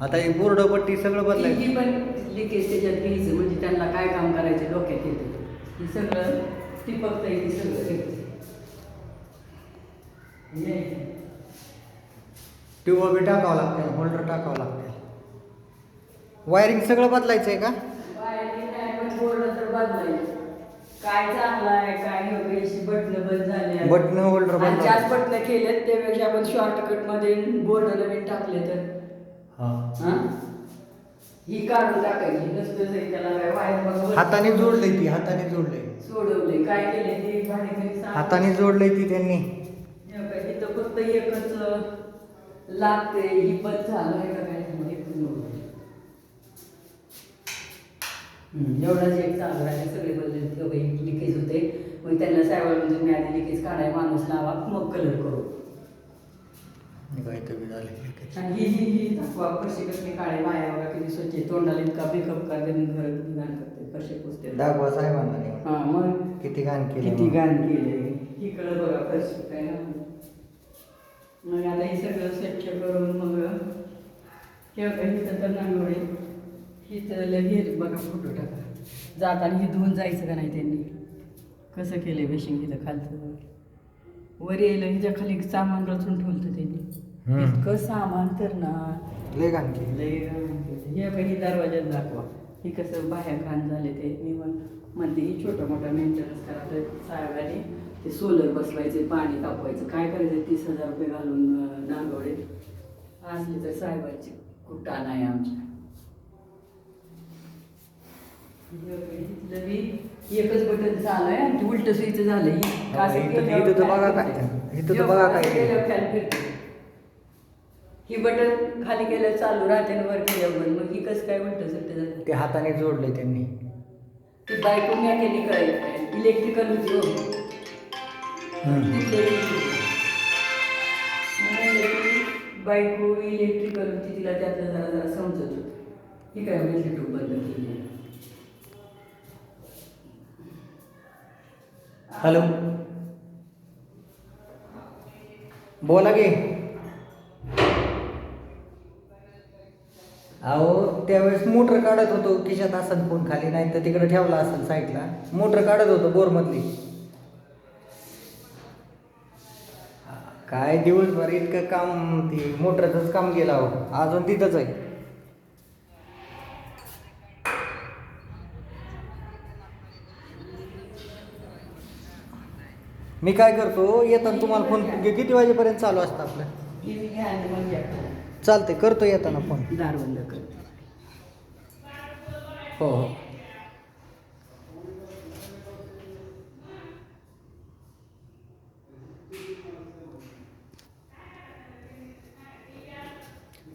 आता हे बोर्ड पट्टी सगळं बदलायचं. ही पण लिकेज त्याच्यात घ्यायचं म्हणजे त्यांना काय काम करायचं डोक्यात येतं. हे सगळं टिपकता येते सगळं. ट्यूब बी टाकावं लागते होल्डर टाकावं लागते वायरिंग सगळं बदलायचं आहे का वायरिंग बोर्ड तर बदलायचं. काय चांगलं आहे काय योग्य बटणं बंद झाले बटन होल्डर आणि बदलायचं जास्त बटणं केलेत त्यापेक्षा आपण शॉर्टकटमध्ये बोर्ड नवीन टाकले तर. हा. हा? काढून टाकायची नसतं त्याला काय वायर बघा हाताने जोडलंय ती हाताने जोडलंय. सोडवले काय केले ते भाडेकरी हाताने जोडलंय ती त्यांनी. इथं फक्त एकच लागते ही चालू आहे का काय झालं? एकच नव्हतं. हम्म, एवढाच एक चालू आहे. सगळे बदल लिकेज होते मग त्यांना सायबर म्हणजे मी आधी लिकेज काढाय माणूस लावा मग कलर करू. आणि ही ही ही दाखवा कसली काळे किती स्वच्छ. तोंडाला इतका मेकअप करते आणि घर किती घाण करते कसे पुसते. दाखवा साहेबांना. हा मग किती घाण केलं किती घाण केले बघा फरशी काय ना. मग आता हे सगळं स्वच्छ करून मग हे तर नांगोळे इथं लगेच बघा फोटो टाका. जाताना हे धुवून जायचं का नाही त्यांनी? कसं केलंय बेशिंग इथं खालचं? वर यायला ह्याच्या खाली सामान रचून ठेवलं त्यांनी. इतकं सामान तर ना. लय घाण केलं लय केलं. हे काही दरवाज्यात दाखवा. हे कसं बाहेर घाण झाले ते. मी म्हण म्हणते ही छोटं मोठं मेंटेनन्स करा तर साहेबांनी ते सोलर बसवायचे पाणी तापवायचं. काय करायचं? तीस हजार रुपये घालून अं, नांगवडे असले तर साहेबांची कुठा नाही आमच्या इथलं बी एकच बटन चालू आहे आणि उलट स्विच झालं ही इथं- तर बघा काय-. इथं तर बघा. ही. बटन खाली केलं चालू राहते वर केल्यावर. मग ही कसं काय उलट सुलट ते हाताने जोडलंय त्यांनी. ती बायको मेकॅनिकल आहे. इलेक्ट्रिकल होती हो हम्म. बायको इलेक्ट्रिकल होती तिला त्यातलं जरा जरा समजत होतं. ही काय म्हणजे टू बंद केली हॅलो. बोला गे अहो त्यावेळेस मोटर काढत होतो. खिशात असन फोन खाली नाही तर तिकडे ठेवला असेल साईडला मोटर काढत होतो बोरमधली. काय दिवसभर इतकं काम ती मोटरचंच काम गेला अहो. अजून तिथंच आहे. मी काय करतो येताना तुम्हाला फोन किती वाजेपर्यंत चालू असतं आपलं? चालते करतो येताना फोन दार बंद हो हो.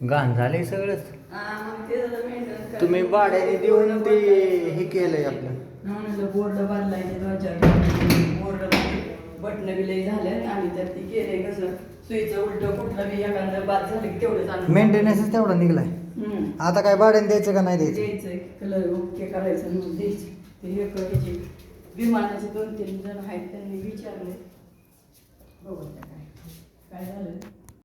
घाण झाले सगळंच. तुम्ही भाड्याने देऊन ते हे केलंय आपलं. बोर्ड बोर्ड बटणं बी लई झाले आणि त्यात ती केले कसं सुईचं उलट कुठलं बी एखादं बाद झालं की तेवढंच आणून मेंटेनन्सच तेवढा निघलाय. हम्म. आता काय भाड्याने द्यायचं का नाही द्यायचं? कलर ओके करायचं मग द्यायचं. ते हे करायचे विमानाचे दोन तीन जण आहेत त्यांनी विचारले. बघू आता काय काय झालं.